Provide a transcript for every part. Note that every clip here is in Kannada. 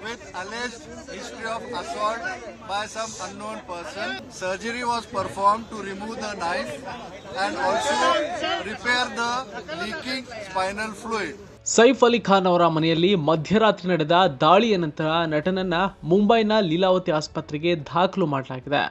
with alleged history of assault by some unknown person. Surgery was performed to remove the knife and also repair the leaking spinal fluid. Saif Ali Khan ಅವರ ಮನೆಯಲ್ಲಿ ಮಧ್ಯರಾತ್ರಿ ನಡೆದ ದಾಳಿಯ ನಂತರ ನಟನನ್ನ ಮುಂಬೈನ ಲೀಲಾವತಿ ಆಸ್ಪತ್ರೆಗೆ ದಾಖಲು ಮಾಡಲಾಗಿದೆ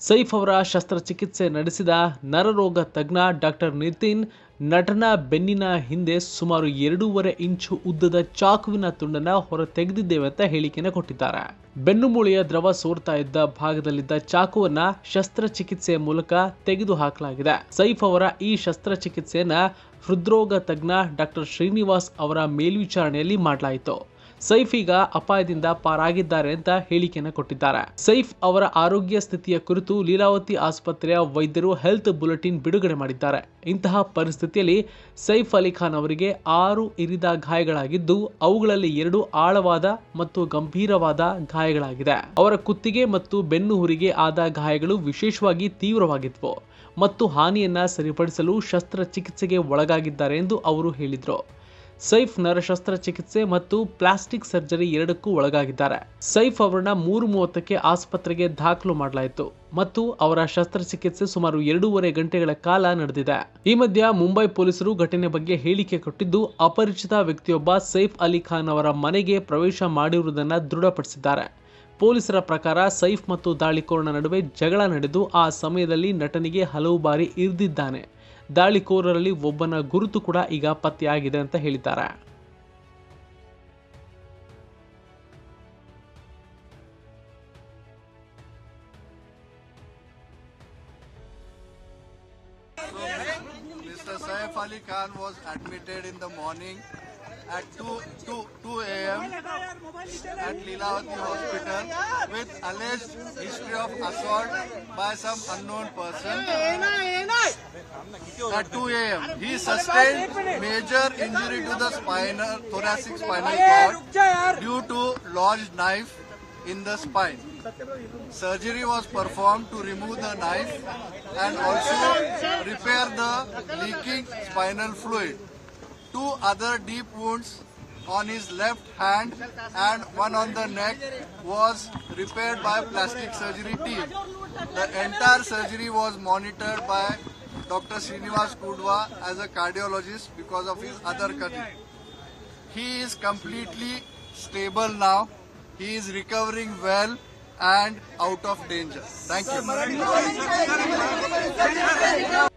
ಸೈಫ್ ಅವರ ಶಸ್ತ್ರಚಿಕಿತ್ಸೆ ನಡೆಸಿದ ನರರೋಗ ತಜ್ಞ ಡಾಕ್ಟರ್ ನಿತಿನ್, ನಟನ ಬೆನ್ನಿನ ಹಿಂದೆ ಸುಮಾರು ಎರಡೂವರೆ ಇಂಚು ಉದ್ದದ ಚಾಕುವಿನ ತುಂಡನ್ನ ಹೊರ ತೆಗೆದಿದ್ದೇವೆ ಅಂತ ಹೇಳಿಕೆಯನ್ನು ಕೊಟ್ಟಿದ್ದಾರೆ. ಬೆನ್ನುಮೂಳೆಯ ದ್ರವ ಸೋರ್ತಾ ಇದ್ದ ಭಾಗದಲ್ಲಿದ್ದ ಚಾಕುವನ್ನ ಶಸ್ತ್ರಚಿಕಿತ್ಸೆಯ ಮೂಲಕ ತೆಗೆದು ಹಾಕಲಾಗಿದೆ ಸೈಫ್ ಅವರ ಈ ಶಸ್ತ್ರಚಿಕಿತ್ಸೆಯನ್ನ ಹೃದ್ರೋಗ ತಜ್ಞ ಡಾಕ್ಟರ್ ಶ್ರೀನಿವಾಸ್ ಅವರ ಮೇಲ್ವಿಚಾರಣೆಯಲ್ಲಿ ಮಾಡಲಾಯಿತು. ಸೈಫ್ ಈಗ ಅಪಾಯದಿಂದ ಪಾರಾಗಿದ್ದಾರೆ ಅಂತ ಹೇಳಿಕೆಯನ್ನು ಕೊಟ್ಟಿದ್ದಾರೆ. ಸೈಫ್ ಅವರ ಆರೋಗ್ಯ ಸ್ಥಿತಿಯ ಕುರಿತು ಲೀಲಾವತಿ ಆಸ್ಪತ್ರೆಯ ವೈದ್ಯರು ಹೆಲ್ತ್ ಬುಲೆಟಿನ್ ಬಿಡುಗಡೆ ಮಾಡಿದ್ದಾರೆ. ಇಂತಹ ಪರಿಸ್ಥಿತಿಯಲ್ಲಿ ಸೈಫ್ ಅಲಿ ಖಾನ್ ಅವರಿಗೆ ಆರು ಇರಿದ ಗಾಯಗಳಾಗಿದ್ದು, ಅವುಗಳಲ್ಲಿ ಎರಡು ಆಳವಾದ ಮತ್ತು ಗಂಭೀರವಾದ ಗಾಯಗಳಾಗಿದೆ. ಅವರ ಕುತ್ತಿಗೆ ಮತ್ತು ಬೆನ್ನು ಹುರಿಗೆ ಆದ ಗಾಯಗಳು ವಿಶೇಷವಾಗಿ ತೀವ್ರವಾಗಿದ್ವು ಮತ್ತು ಹಾನಿಯನ್ನ ಸರಿಪಡಿಸಲು ಶಸ್ತ್ರಚಿಕಿತ್ಸೆಗೆ ಒಳಗಾಗಿದ್ದಾರೆ ಎಂದು ಅವರು ಹೇಳಿದರು. ಸೈಫ್ ನರ ಶಸ್ತ್ರಚಿಕಿತ್ಸೆ ಮತ್ತು ಪ್ಲಾಸ್ಟಿಕ್ ಸರ್ಜರಿ ಎರಡಕ್ಕೂ ಒಳಗಾಗಿದ್ದಾರೆ. ಸೈಫ್ ಅವರನ್ನ ಮೂರು ಮೂವತ್ತಕ್ಕೆ ಆಸ್ಪತ್ರೆಗೆ ದಾಖಲು ಮಾಡಲಾಯಿತು ಮತ್ತು ಅವರ ಶಸ್ತ್ರಚಿಕಿತ್ಸೆ ಸುಮಾರು ಎರಡೂವರೆ ಗಂಟೆಗಳ ಕಾಲ ನಡೆದಿದೆ. ಈ ಮಧ್ಯ ಮುಂಬೈ ಪೊಲೀಸರು ಘಟನೆ ಬಗ್ಗೆ ಹೇಳಿಕೆ ಕೊಟ್ಟಿದ್ದು, ಅಪರಿಚಿತ ವ್ಯಕ್ತಿಯೊಬ್ಬ ಸೈಫ್ ಅಲಿ ಖಾನ್ ಅವರ ಮನೆಗೆ ಪ್ರವೇಶ ಮಾಡಿರುವುದನ್ನು ದೃಢಪಡಿಸಿದ್ದಾರೆ. ಪೊಲೀಸರ ಪ್ರಕಾರ ಸೈಫ್ ಮತ್ತು ದಾಳಿಕೋರನ ನಡುವೆ ಜಗಳ ನಡೆದು ಆ ಸಮಯದಲ್ಲಿ ನಟನಿಗೆ ಹಲವು ಬಾರಿ ಇರಿದಿದ್ದಾನೆ. ದಾಳಿಕೋರರಲ್ಲಿ ಒಬ್ಬನ ಗುರುತು ಕೂಡ ಈಗ ಪತ್ತೆಯಾಗಿದೆ ಅಂತ ಹೇಳಿದ್ದಾರೆ Mr. Saif Ali Khan was admitted in the morning at 2, 2, 2 a.m. at Leelavati Hospital with alleged history of assault by some unknown person. At 2 a.m. He sustained major injury to the spinal, thoracic spinal cord due to lodged knife in the spine. Surgery was performed to remove the knife and also repair the leaking spinal fluid. Two other deep wounds on his left hand and one on the neck was repaired by plastic surgery team. The entire surgery was monitored by Dr. Srinivas Kudwa as a cardiologist because of his other condition. He is completely stable now. He is recovering well and out of danger. Thank you.